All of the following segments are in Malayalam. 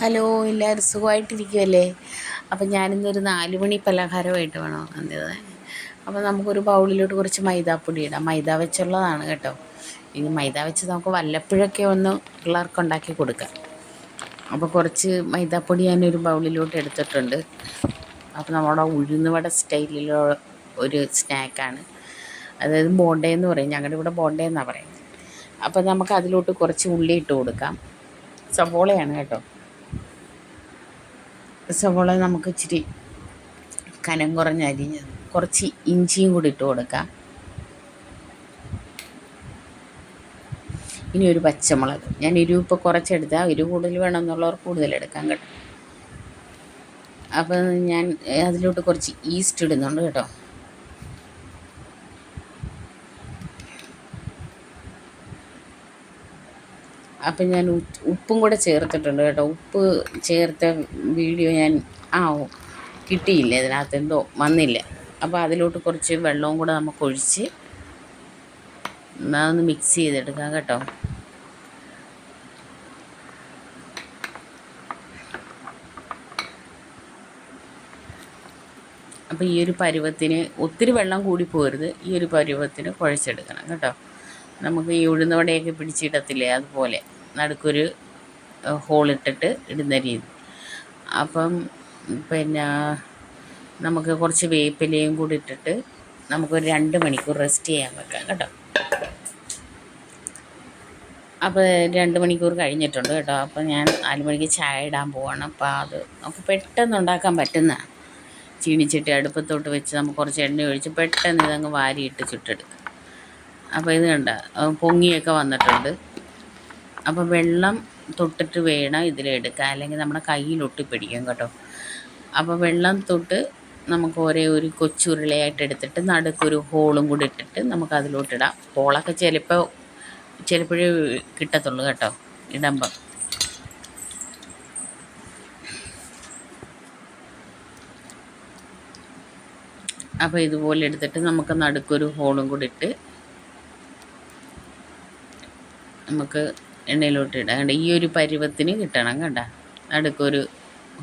ഹലോ എല്ലാവരും സുഖമായിട്ടിരിക്കുമല്ലേ അപ്പം ഞാനിന്നൊരു നാല് മണി പലഹാരമായിട്ട് വേണം വന്നത്. അപ്പോൾ നമുക്കൊരു ബൗളിലോട്ട് കുറച്ച് മൈദാപ്പൊടി ഇടാം. മൈദ വെച്ചുള്ളതാണ് കേട്ടോ. ഇനി മൈദ വെച്ച് നമുക്ക് വല്ലപ്പോഴൊക്കെ ഒന്ന് പിള്ളേർക്ക് ഉണ്ടാക്കി കൊടുക്കാം. അപ്പോൾ കുറച്ച് മൈദാപ്പൊടി ഞാനൊരു ബൗളിലോട്ട് എടുത്തിട്ടുണ്ട്. അപ്പോൾ നമ്മുടെ ഉഴുന്നുവട സ്റ്റൈലിലുള്ള ഒരു സ്നാക്കാണ്. അതായത് ബോണ്ടേ എന്ന് പറയും. ഞങ്ങളുടെ ഇവിടെ ബോണ്ടേ എന്നാണ് പറയുന്നത്. അപ്പോൾ നമുക്ക് അതിലോട്ട് കുറച്ച് ഉള്ളി ഇട്ട് കൊടുക്കാം. സവോളയാണ് കേട്ടോ. സവോള നമുക്ക് ഇച്ചിരി കനം കുറഞ്ഞ അരിഞ്ഞ് കുറച്ച് ഇഞ്ചിയും കൂടി ഇട്ട് കൊടുക്കാം. ഇനി ഒരു പച്ചമുളക്. ഞാൻ എരിവ് ഇപ്പോൾ കുറച്ചെടുത്താൽ എരിവ് കൂടുതൽ വേണമെന്നുള്ളവർ കൂടുതൽ എടുക്കാൻ കേട്ടോ. അപ്പോൾ ഞാൻ അതിലോട്ട് കുറച്ച് ഈസ്റ്റ് ഇടുന്നുണ്ട് കേട്ടോ. അപ്പം ഞാൻ ഉപ്പും കൂടെ ചേർത്തിട്ടുണ്ട് കേട്ടോ. ഉപ്പ് ചേർത്ത വീഡിയോ ഞാൻ ആ കിട്ടിയില്ല ഇതിനകത്ത്? എന്തോ വന്നില്ല. അപ്പോൾ അതിലോട്ട് കുറച്ച് വെള്ളവും കൂടെ നമുക്ക് ഒഴിച്ച് അതൊന്ന് മിക്സ് ചെയ്തെടുക്കാം കേട്ടോ. അപ്പോൾ ഈ ഒരു പരുവത്തിന് ഒത്തിരി വെള്ളം കൂടി പോരുത്. ഈ ഒരു പരുവത്തിന് കുഴച്ചെടുക്കണം കേട്ടോ. നമുക്ക് ഈ ഉഴുന്നവടയൊക്കെ പിടിച്ചിടത്തില്ലേ അതുപോലെ. നടുക്കൊരു ഹോളിട്ടിട്ട് ഇടുന്ന രീതി. അപ്പം പിന്നെ നമുക്ക് കുറച്ച് വേപ്പിലയും കൂടി ഇട്ടിട്ട് നമുക്കൊരു രണ്ട് മണിക്കൂർ റെസ്റ്റ് ചെയ്യാൻ വെക്കാം കേട്ടോ. അപ്പോൾ രണ്ട് മണിക്കൂർ കഴിഞ്ഞിട്ടുണ്ട് കേട്ടോ. അപ്പോൾ ഞാൻ നാല് മണിക്ക് ചായ ഇടാൻ പോവാണ്. അപ്പോൾ അത് നമുക്ക് പെട്ടെന്ന് ഉണ്ടാക്കാൻ പറ്റുന്ന ചീനിച്ചട്ടി അടുപ്പത്തോട്ട് വെച്ച് നമുക്ക് കുറച്ച് എണ്ണ ഒഴിച്ച് പെട്ടെന്ന് ഇതങ്ങ് വാരിയിട്ട് ചുട്ടെടുക്കാം. അപ്പോൾ ഇത് കണ്ട? പൊങ്ങിയൊക്കെ വന്നിട്ടുണ്ട്. അപ്പോൾ വെള്ളം തൊട്ടിട്ട് വേണം ഇതിലെടുക്കാൻ. അല്ലെങ്കിൽ നമ്മുടെ കയ്യിൽ ഒട്ടിപ്പിടിക്കും കേട്ടോ. അപ്പോൾ വെള്ളം തൊട്ട് നമുക്ക് ഒരേ ഒരു കൊച്ചുരുളയായിട്ട് എടുത്തിട്ട് നടുക്കൊരു ഹോളും കൂടി ഇട്ടിട്ട് നമുക്ക് അതിലോട്ടിടാം ഹോളൊക്കെ ചിലപ്പോൾ ചിലപ്പോഴേ കിട്ടത്തുള്ളൂ കേട്ടോ ഇടുമ്പം. അപ്പോൾ ഇതുപോലെ എടുത്തിട്ട് നമുക്ക് നടുക്കൊരു ഹോളും കൂടി ഇട്ട് നമുക്ക് എണ്ണയിലോട്ട് ഇടാം. കണ്ട ഈ ഒരു പരുവത്തിന് കിട്ടണം കണ്ട. നടുക്കൊരു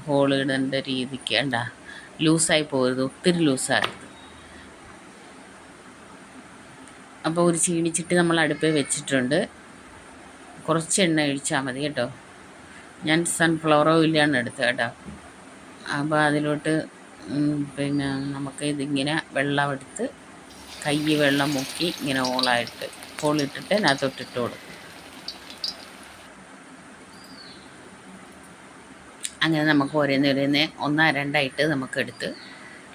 ഹോൾ ഇടേണ്ട രീതിക്ക് കണ്ട. ലൂസായി പോകരുത് ഒത്തിരി ലൂസാകരുത്. അപ്പോൾ ഒരു ചീണിച്ചിട്ട് നമ്മൾ അടുപ്പിൽ വെച്ചിട്ടുണ്ട്. കുറച്ച് എണ്ണ ഒഴിച്ചാൽ മതി കേട്ടോ. ഞാൻ സൺഫ്ലവർ ഓയിലാണ് എടുത്തത് കേട്ടോ. അപ്പോൾ അതിലോട്ട് പിന്നെ നമുക്ക് ഇതിങ്ങനെ വെള്ളം എടുത്ത് കൈ വെള്ളം മുക്കി ഇങ്ങനെ ഓളായിട്ട് ഹോളിട്ടിട്ട് അതിനകത്തോട്ടിട്ട് കൊടുക്കും. അങ്ങനെ നമുക്ക് ഓരോന്ന് ഓരോന്ന് ഒന്നാ രണ്ടായിട്ട് നമുക്കെടുത്ത്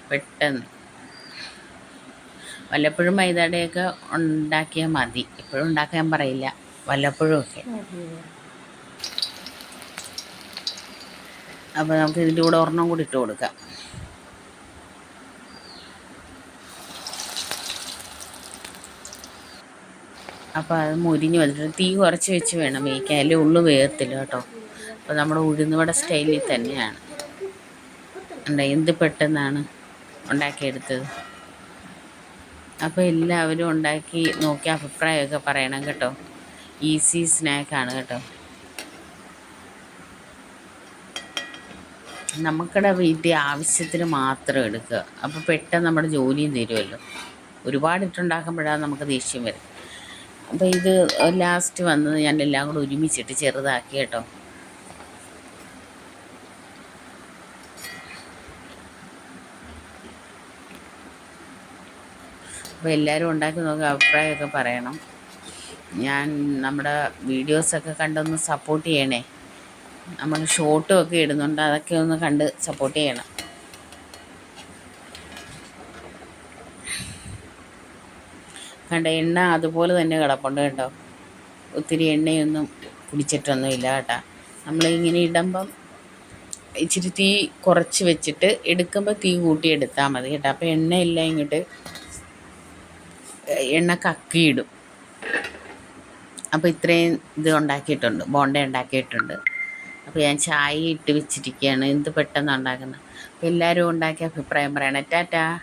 പെട്ടെന്ന്. വല്ലപ്പോഴും മൈദയുടെയൊക്കെ ഉണ്ടാക്കിയാൽ മതി. എപ്പോഴും ഉണ്ടാക്കാൻ പറയില്ല. വല്ലപ്പോഴും ഒക്കെ. അപ്പോൾ നമുക്ക് ഇതിന്റെ കൂടെ ഒരെണ്ണം കൂടി ഇട്ട് കൊടുക്കാം. അപ്പോൾ അത് മുരിഞ്ഞ് വന്നിട്ട് തീ കുറച്ച് വെച്ച് വേണം വേവിക്കാൻ. അല്ലേ ഉള്ളു വേർത്തില്ല കേട്ടോ. അപ്പോൾ നമ്മുടെ ഉഴുന്നുവട സ്റ്റൈലിൽ തന്നെയാണ്. ഉണ്ട് എന്ത് പെട്ടെന്നാണ് ഉണ്ടാക്കിയെടുത്തത്. അപ്പോൾ എല്ലാവരും ഉണ്ടാക്കി നോക്കി അഭിപ്രായമൊക്കെ പറയണം കേട്ടോ. ഈസി സ്നാക്കാണ് കേട്ടോ. നമുക്കിടെ വീട്ടിൽ ആവശ്യത്തിന് മാത്രം എടുക്കുക. അപ്പോൾ പെട്ടെന്ന് നമ്മുടെ ജോലിയും തരുമല്ലോ ഒരുപാട് ഇട്ടുണ്ടാക്കുമ്പോഴാണ് നമുക്ക് ദേഷ്യം വരും. അപ്പോൾ ഇത് ലാസ്റ്റ് വന്നത് ഞാൻ എല്ലാം കൂടെ ഒരുമിച്ചിട്ട് ചെറുതാക്കി കേട്ടോ. അപ്പോൾ എല്ലാവരും ഉണ്ടാക്കി നോക്കി അഭിപ്രായമൊക്കെ പറയണം. ഞാൻ നമ്മുടെ വീഡിയോസൊക്കെ കണ്ടൊന്ന് സപ്പോർട്ട് ചെയ്യണേ. നമ്മൾ ഷോട്ടും ഒക്കെ ഇടുന്നുണ്ട് അതൊക്കെ ഒന്ന് കണ്ട് സപ്പോർട്ട് ചെയ്യണം. കണ്ട എണ്ണ അതുപോലെ തന്നെ കിടപ്പുണ്ട് കേട്ടോ. ഒത്തിരി എണ്ണയൊന്നും കുടിച്ചിട്ടൊന്നുമില്ല കേട്ടോ. നമ്മളിങ്ങനെ ഇടുമ്പം ഇച്ചിരി തീ കുറച്ച് വെച്ചിട്ട് എടുക്കുമ്പോൾ തീ കൂട്ടി എടുത്താൽ മതി കേട്ടോ. അപ്പോൾ എണ്ണയില്ല ഇങ്ങോട്ട്. എണ്ണ കക്കിയിടും. അപ്പോൾ ഇത്രയും ഇത് ഉണ്ടാക്കിയിട്ടുണ്ട്. ബോണ്ട ഉണ്ടാക്കിയിട്ടുണ്ട്. അപ്പോൾ ഞാൻ ചായ ഇട്ട് വെച്ചിരിക്കുകയാണ്. എന്ത് പെട്ടെന്ന് ഉണ്ടാക്കുന്നത്? അപ്പോൾ എല്ലാവരും ഉണ്ടാക്കിയ അഭിപ്രായം പറയണേ. ടാറ്റാ.